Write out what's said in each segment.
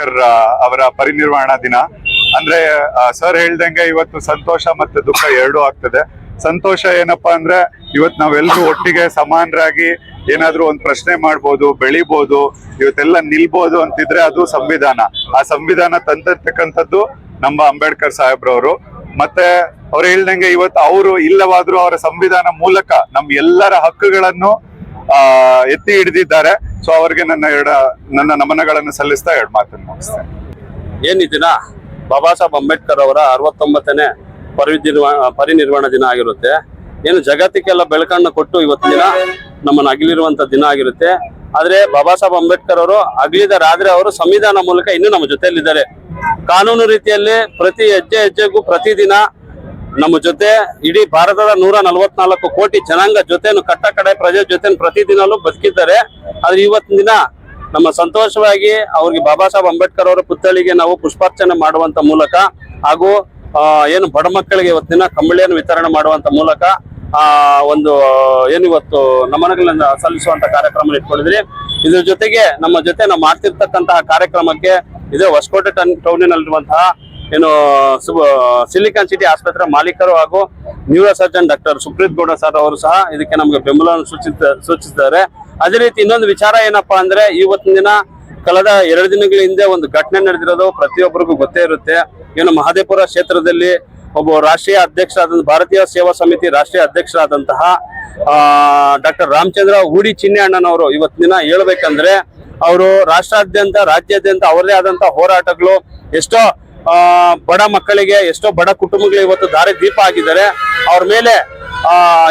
ಅಂಬೇಡ್ಕರ್ ಅವರ ಪರಿನಿರ್ವಾಣ ದಿನ. ಅಂದ್ರೆ ಸರ್ ಹೇಳ್ದಂಗೆ ಇವತ್ತು ಸಂತೋಷ ಮತ್ತೆ ದುಃಖ ಎರಡೂ ಆಗ್ತದೆ. ಸಂತೋಷ ಏನಪ್ಪಾ ಅಂದ್ರೆ, ಇವತ್ತು ನಾವೆಲ್ಲರೂ ಒಟ್ಟಿಗೆ ಸಮಾನರಾಗಿ ಏನಾದ್ರೂ ಒಂದು ಪ್ರಶ್ನೆ ಮಾಡ್ಬೋದು, ಬೆಳಿಬೋದು, ಇವತ್ತೆಲ್ಲ ನಿಲ್ಬೋದು ಅಂತಿದ್ರೆ ಅದು ಸಂವಿಧಾನ. ಆ ಸಂವಿಧಾನ ತಂದಿರ್ತಕ್ಕಂಥದ್ದು ನಮ್ಮ ಅಂಬೇಡ್ಕರ್ ಸಾಹೇಬ್ರವರು. ಮತ್ತೆ ಅವ್ರು ಹೇಳ್ದಂಗೆ ಇವತ್ತು ಅವರು ಇಲ್ಲವಾದ್ರೂ ಅವರ ಸಂವಿಧಾನ ಮೂಲಕ ನಮ್ ಎಲ್ಲರ ಹಕ್ಕುಗಳನ್ನು, ಆ, ಎತ್ತಿ ಹಿಡಿದಿದ್ದಾರೆ. ಸೊ ಅವರಿಗೆ ನನ್ನ ಎರಡ, ನನ್ನ ನಮನಗಳನ್ನು ಸಲ್ಲಿಸ್ತಾ ಎರಡು ಮಾತನ್ನು ಮುಗಿಸ್ತೇನೆ. ಏನು ಬಾಬಾ ಸಾಹೇಬ್ ಅಂಬೇಡ್ಕರ್ ಅವರ ಅರವತ್ತೊಂಬತ್ತನೇ ಪರಿ ಪರಿನಿರ್ವಾಣ ದಿನ ಆಗಿರುತ್ತೆ. ಏನು ಜಗತ್ತಿಗೆಲ್ಲ ಬೆಳಕನ್ನು ಕೊಟ್ಟು ಇವತ್ತಿನ ದಿನ ನಮ್ಮನ್ನು ಅಗಲಿರುವಂತ ದಿನ ಆಗಿರುತ್ತೆ. ಆದ್ರೆ ಬಾಬಾ ಸಾಹೇಬ್ ಅಂಬೇಡ್ಕರ್ ಅವರು ಅಗಲಿದರಾದ್ರೆ ಅವರು ಸಂವಿಧಾನ ಮೂಲಕ ಇನ್ನೂ ನಮ್ಮ ಜೊತೆಯಲ್ಲಿದ್ದಾರೆ. ಕಾನೂನು ರೀತಿಯಲ್ಲಿ ಪ್ರತಿ ಹೆಜ್ಜೆ ಹೆಜ್ಜೆಗೂ ಪ್ರತಿದಿನ ನಮ್ಮ ಜೊತೆ ಇಡೀ ಭಾರತದ ನೂರ ನಲವತ್ನಾಲ್ಕು ಕೋಟಿ ಜನಾಂಗ ಜೊತೆನು ಕಟ್ಟ ಕಡೆ ಪ್ರಜೆ ಜೊತೆ ಪ್ರತಿದಿನಲೂ ಬದುಕಿದ್ದಾರೆ. ಆದ್ರೆ ಇವತ್ತಿನ ದಿನ ನಮ್ಮ ಸಂತೋಷವಾಗಿ ಅವ್ರಿಗೆ ಬಾಬಾ ಸಾಹೇಬ್ ಅಂಬೇಡ್ಕರ್ ಅವರ ಪುತ್ಥಳಿಗೆ ನಾವು ಪುಷ್ಪಾರ್ಚನೆ ಮಾಡುವಂತ ಮೂಲಕ ಹಾಗೂ ಏನು ಬಡ ಮಕ್ಕಳಿಗೆ ಇವತ್ತಿನ ಕಂಬಳಿಯನ್ನು ವಿತರಣೆ ಮಾಡುವಂತ ಮೂಲಕ, ಆ, ಒಂದು ಏನು ಇವತ್ತು ನಮನಗಳನ್ನ ಸಲ್ಲಿಸುವಂತ ಕಾರ್ಯಕ್ರಮ ಇಟ್ಕೊಂಡಿದ್ರಿ. ಇದ್ರ ಜೊತೆಗೆ ನಮ್ಮ ಜೊತೆ ನಾವು ಮಾಡ್ತಿರ್ತಕ್ಕಂತಹ ಕಾರ್ಯಕ್ರಮಕ್ಕೆ ಇದೇ ಹೊಸಕೋಟೆ ಟನ್ ಟೌನಿನಲ್ಲಿರುವಂತಹ ಏನು ಸಿಲಿಕಾನ್ ಸಿಟಿ ಆಸ್ಪತ್ರೆ ಮಾಲೀಕರು ಹಾಗೂ neuro surgeon doctor Supreeth Gowda sir ಅವರು ಸಹ ಇದಕ್ಕೆ ನಮಗೆ ಬೆಂಬಲವನ್ನು ಸೂಚಿಸ ಸೂಚಿಸಿದ್ದಾರೆ ಅದೇ ರೀತಿ ಇನ್ನೊಂದು ವಿಚಾರ ಏನಪ್ಪಾ ಅಂದ್ರೆ, ಇವತ್ತಿನ ದಿನ ಕಳೆದ ಎರಡು ದಿನಗಳ ಹಿಂದೆ ಒಂದು ಘಟನೆ ನಡೆದಿರೋದು ಪ್ರತಿಯೊಬ್ಬರಿಗೂ ಗೊತ್ತೇ ಇರುತ್ತೆ. ಏನು ಮಹದೇಪುರ ಕ್ಷೇತ್ರದಲ್ಲಿ ಒಬ್ಬ ರಾಷ್ಟ್ರೀಯ ಅಧ್ಯಕ್ಷರಾದಂತಹ, ಭಾರತೀಯ ಸೇವಾ ಸಮಿತಿ ರಾಷ್ಟ್ರೀಯ ಅಧ್ಯಕ್ಷರಾದಂತಹ ಡಾಕ್ಟರ್ ರಾಮಚಂದ್ರ ಹೂಡಿ ಚಿನ್ನೆ ಅಣ್ಣನವರು ಇವತ್ತಿನ ಹೇಳ್ಬೇಕಂದ್ರೆ, ಅವರು ರಾಷ್ಟ್ರಾದ್ಯಂತ, ರಾಜ್ಯಾದ್ಯಂತ ಅವರದೇ ಆದಂತಹ ಹೋರಾಟಗಳು ಎಷ್ಟೋ ಬಡ ಮಕ್ಕಳಿಗೆ ಎಷ್ಟೋ ಬಡ ಕುಟುಂಬಗಳು ಇವತ್ತು ದಾರಿ ದೀಪ ಆಗಿದ್ದಾರೆ ಅವ್ರ ಮೇಲೆ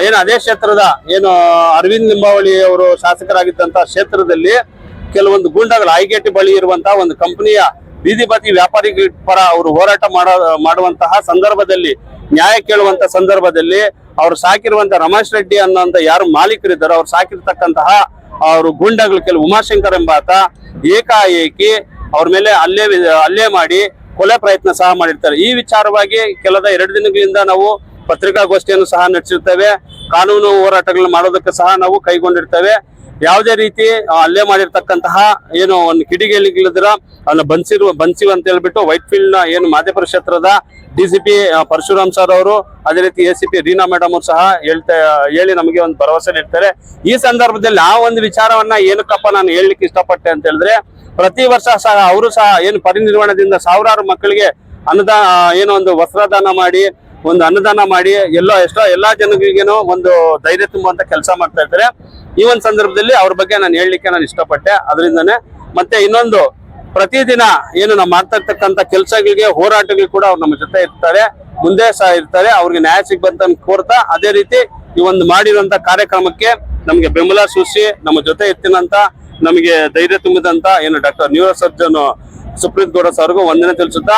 ಏನು ಅದೇ ಕ್ಷೇತ್ರದ, ಏನು ಅರವಿಂದ್ ನಿಂಬಾವಳಿ ಅವರು ಶಾಸಕರಾಗಿದ್ದಂತ ಕ್ಷೇತ್ರದಲ್ಲಿ ಕೆಲವೊಂದು ಗೂಂಡಾಗಳು, ಐಗೇಟಿ ಬಳಿ ಇರುವಂತಹ ಒಂದು ಕಂಪನಿಯ ಬೀದಿ ಬದಿ ವ್ಯಾಪಾರಿಗಳ ಪರ ಅವರು ಹೋರಾಟ ಮಾಡ, ಮಾಡುವಂತಹ ಸಂದರ್ಭದಲ್ಲಿ, ನ್ಯಾಯ ಕೇಳುವಂತ ಸಂದರ್ಭದಲ್ಲಿ ಅವ್ರು ಸಾಕಿರುವಂತ ರಮೇಶ್ ರೆಡ್ಡಿ ಅನ್ನೋಂತ ಯಾರು ಮಾಲೀಕರಿದ್ದಾರೋ, ಅವ್ರು ಸಾಕಿರ್ತಕ್ಕಂತಹ ಅವರು ಗೂಂಡಾಗಳು, ಕೆಲವು ಉಮಾಶಂಕರ್ ಎಂಬಾತ, ಏಕಾಏಕಿ ಅವ್ರ ಮೇಲೆ ಅಲ್ಲೇ ಅಲ್ಲೇ ಮಾಡಿ ಕೊಲೆ ಪ್ರಯತ್ನ ಸಹ ಮಾಡಿರ್ತಾರೆ. ಈ ವಿಚಾರವಾಗಿ ಕೆಲದ ಎರಡು ದಿನಗಳಿಂದ ನಾವು ಪತ್ರಿಕಾಗೋಷ್ಠಿಯನ್ನು ಸಹ ನಡೆಸಿರ್ತೇವೆ. ಕಾನೂನು ಹೋರಾಟಗಳನ್ನು ಮಾಡೋದಕ್ಕೆ ಸಹ ನಾವು ಕೈಗೊಂಡಿರ್ತೇವೆ. ಯಾವುದೇ ರೀತಿ ಅಲ್ಲೇ ಮಾಡಿರ್ತಕ್ಕಂತಹ ಏನು ಒಂದು ಕಿಡಿಗೇಳಿಗಳಿದ್ರ ಅಲ್ಲ ಬನ್ಸಿರುವ ಬನ್ಸಿವ್ ಅಂತ ಹೇಳ್ಬಿಟ್ಟು ವೈಟ್ ಫೀಲ್ಡ್ ಏನು ಮಾದೇಪುರ ಕ್ಷೇತ್ರದ ಡಿಸಿಪಿ ಪರಶುರಾಮ್ ಸರ್ ಅವರು, ಅದೇ ರೀತಿ A C P Reena madam ಅವರು ಸಹ ಹೇಳ್ತಾ, ಹೇಳಿ ನಮಗೆ ಒಂದು ಭರವಸೆ ನೀಡ್ತಾರೆ. ಈ ಸಂದರ್ಭದಲ್ಲಿ ಆ ಒಂದು ವಿಚಾರವನ್ನ ಏನಕ್ಕಪ್ಪ ನಾನು ಹೇಳಲಿಕ್ಕೆ ಇಷ್ಟಪಟ್ಟೆ ಅಂತ ಹೇಳಿದ್ರೆ, ಪ್ರತಿ ವರ್ಷ ಸಹ ಅವರು ಸಹ ಏನು ಪರಿನಿರ್ವಾಣದಿಂದ ಸಾವಿರಾರು ಮಕ್ಕಳಿಗೆ ಅನುದಾನ ಏನೋ ಒಂದು ವಸ್ತ್ರದಾನ ಮಾಡಿ, ಒಂದು ಅನುದಾನ ಮಾಡಿ, ಎಲ್ಲೋ ಎಷ್ಟೋ ಎಲ್ಲಾ ಜನಗಳಿಗೇನೋ ಒಂದು ಧೈರ್ಯ ತುಂಬುವಂತ ಕೆಲಸ ಮಾಡ್ತಾ ಇರ್ತಾರೆ. ಈ ಒಂದು ಸಂದರ್ಭದಲ್ಲಿ ಅವ್ರ ಬಗ್ಗೆ ನಾನು ಹೇಳಲಿಕ್ಕೆ ನಾನು ಇಷ್ಟಪಟ್ಟೆ. ಅದರಿಂದನೇ ಮತ್ತೆ ಇನ್ನೊಂದು, ಪ್ರತಿದಿನ ಏನು ನಾವು ಮಾಡ್ತಾ ಇರ್ತಕ್ಕಂಥ ಕೆಲಸಗಳಿಗೆ, ಹೋರಾಟಗಳು ಕೂಡ ಅವ್ರು ನಮ್ಮ ಜೊತೆ ಇರ್ತಾರೆ. ಮುಂದೆ ಸಹ ಇರ್ತಾರೆ. ಅವ್ರಿಗೆ ನ್ಯಾಯ ಸಿಗ್ಬಂತ ಕೋರ್ತಾ. ಅದೇ ರೀತಿ ಈ ಒಂದು ಮಾಡಿರುವಂತ ಕಾರ್ಯಕ್ರಮಕ್ಕೆ ನಮಗೆ ಬೆಂಬಲ ಸೂಚಿಸಿ ನಮ್ಮ ಜೊತೆ ಇರ್ತೀನಂತ ನಮಗೆ ಧೈರ್ಯ ತುಂಬಿದಂತ ಏನು doctor neuro surgeon Supreeth Gowda ಸರ್ಗೂ ವಂದನೆ ತಿಳಿಸುತ್ತಾ